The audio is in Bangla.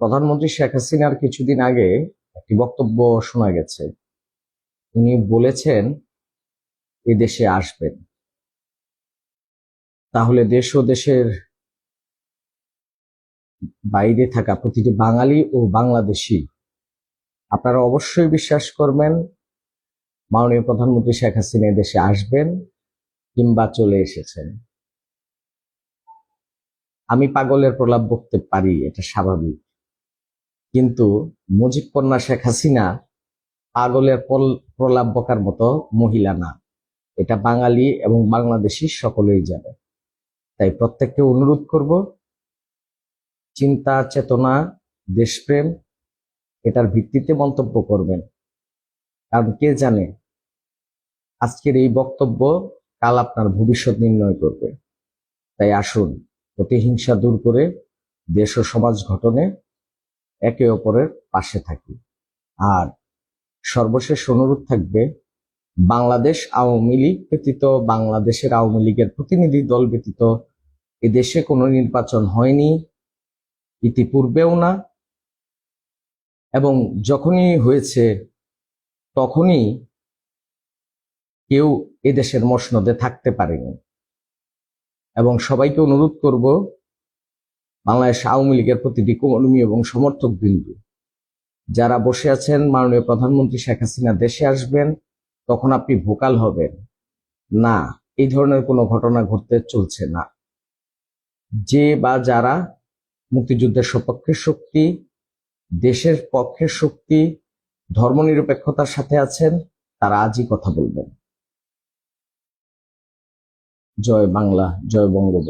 প্রধানমন্ত্রী শেখ হাসিনার কিছুদিন আগে একটি বক্তব্য শোনা গেছে। উনি বলেছেন, এ দেশে আসবেন। তাহলে দেশ ও দেশের বাইরে থাকা প্রতিটি বাঙালি ও বাংলাদেশি, আপনারা অবশ্যই বিশ্বাস করবেন, মাননীয় প্রধানমন্ত্রী শেখ হাসিনা দেশে আসবেন কিংবা চলে এসেছেন। আমি পাগলের প্রলাপ বকতে পারি, এটা স্বাভাবিক। কিন্তু মুজিব কন্যা শেখ হাসিনা পাগলের প্রলাপ বকার মতো মহিলা না। এটা বাঙালি এবং বাংলাদেশি সকলেই জানে। তাই প্রত্যেককে অনুরোধ করব, চিন্তা, চেতনা, দেশপ্রেম, এটার ভিত্তিতে মন্তব্য করবেন। কারণ কে জানে, আজকের এই বক্তব্য কাল আপনার ভবিষ্যৎ নির্ণয় করবে। তাই আসুন প্রতিহিংসা দূর করে দেশ ও সমাজ গঠনে একে অপরের পাশে থাকি। আর সর্বশেষ অনুরোধ থাকবে, বাংলাদেশ আওয়ামী লীগ ব্যতীত, বাংলাদেশের আওয়ামী লীগের প্রতিনিধি দল ব্যতীত, এদেশে কোনো নির্বাচন হয়নি, ইতিপূর্বেও না, এবং যখনই হয়েছে তখনই কেউ এদেশের মসনদে থাকতে পারেনি। এবং সবাইকে অনুরোধ করব বাংলাদেশ আওয়ামী লীগের প্রতিটি কর্মী এবং সমর্থক বিন্দু। যারা বসে আছেন, মাননীয় প্রধানমন্ত্রী শেখ হাসিনা দেশে আসবেন, তখন আপনি ভোকাল হবেন। না, এই ধরনের কোনো ঘটনা ঘটতে চলছে না। যে বা যারা মুক্তিযুদ্ধের সপক্ষের শক্তি, দেশের পক্ষের শক্তি, ধর্মনিরপেক্ষতার সাথে আছেন, তারা আজই কথা বলবেন। জয় বাংলা, জয় বঙ্গবন্ধু।